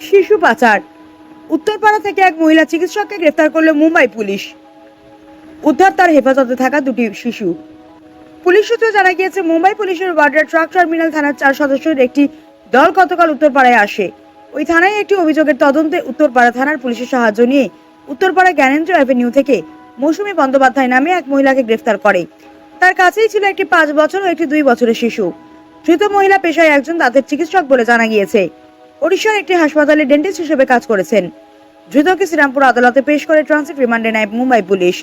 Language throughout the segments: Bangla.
শিশু পাচার। উত্তরপাড়া থেকে এক মহিলা চিকিৎসককে গ্রেফতার করল মুম্বাই পুলিশ। উদ্ধার তার হেফাজতে থাকা দুটি শিশু। পুলিশ সূত্রে জানা গিয়েছে, মুম্বাই পুলিশের ওয়ার্ডার ট্রাক টার্মিনাল থানার চার সদস্যের একটি দল গতকাল উত্তরপাড়ায় আসে। ওই থানায় একটি অভিযোগের তদন্তে উত্তরপাড়া থানার পুলিশের সাহায্য নিয়ে উত্তরপাড়া জ্ঞানেন্দ্র অ্যাভিনিউ থেকে মৌসুমী বন্দ্যোপাধ্যায় নামে এক মহিলাকে গ্রেফতার করে। তার কাছেই ছিল একটি পাঁচ বছর ও একটি দুই বছরের শিশু। ধৃত মহিলা পেশায় একজন দাঁতের চিকিৎসক বলে জানা গিয়েছে। ওড়িশার একটি হাসপাতালে ডেন্টিস্ট হিসেবে কাজ করেছেন। ধৃতকে শ্রীরামপুর আদালতে পেশ করে ট্রানজিট রিমান্ডে নেয় মুম্বাই পুলিশ।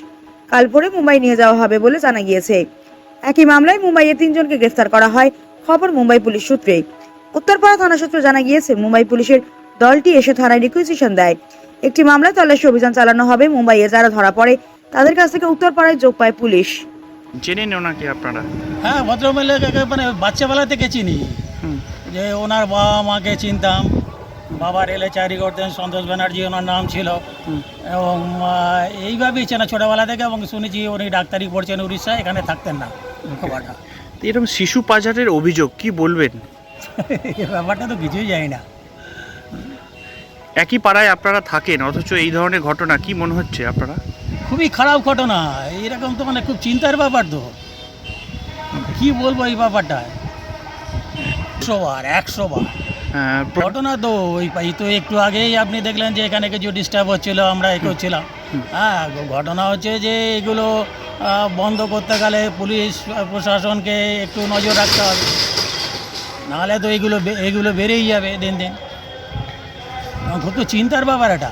কাল পরে মুম্বাই নিয়ে যাওয়া হবে বলে জানা গিয়েছে। একই মামলায় মুম্বাইয়ে তিনজনকে গ্রেফতার করা হয় খবর মুম্বাই পুলিশ সূত্রে। উত্তরপাড়া থানা সূত্রে জানা গিয়েছে মুম্বাই পুলিশের দলটি এসে থানায় রিকুইজিশন দেয়। একটি মামলায় তল্লাশি অভিযান চালানো হবে মুম্বাইয়ে যারা ধরা পড়ে তাদের কাছ থেকে উত্তরপাড়ায় যোগ পায় পুলিশ। জেনে নেন ওনাকে আপনারা। হ্যাঁ ভদ্রমহিলাকে মানে বাচ্চাবেলা থেকে চিনি। যে ওনার বাবা মাকে চিনতাম। বাবা রেলে চাকরি করতেন সন্তোষ ব্যানার্জি ওনার নাম ছিল। এবং এইভাবেই চেনা ছোটোবেলা থেকে এবং শুনেছি উনি ডাক্তারি পড়ছেন উড়িষ্যায় এখানে থাকতেন না। এরকম শিশু পাচারের অভিযোগ কি বলবেন? ব্যাপারটা তো কিছুই জানি না। একই পাড়ায় আপনারা থাকেন অথচ এই ধরনের ঘটনা কি মনে হচ্ছে আপনারা? খুবই খারাপ ঘটনা। এরকম তো মানে খুব চিন্তার ব্যাপার তো। কি বলব এই ব্যাপারটা একশো বার একশো বার। প্র- ঘটনা তো ওই তো একটু আগেই আপনি দেখলেন যে এখানে কিছু ডিস্টার্ব হচ্ছিল আমরা এ করছিলাম হ্যাঁ ঘটনা হচ্ছে যে এগুলো বন্ধ করতে গেলে পুলিশ প্রশাসনকে একটু নজর রাখতে হবে। নাহলে তো এগুলো এগুলো বেড়েই যাবে দিন দিন। খুব তো চিন্তার ব্যাপার এটা।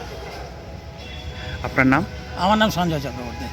আপনার নাম? আমার নাম সঞ্জয় চক্রবর্তী।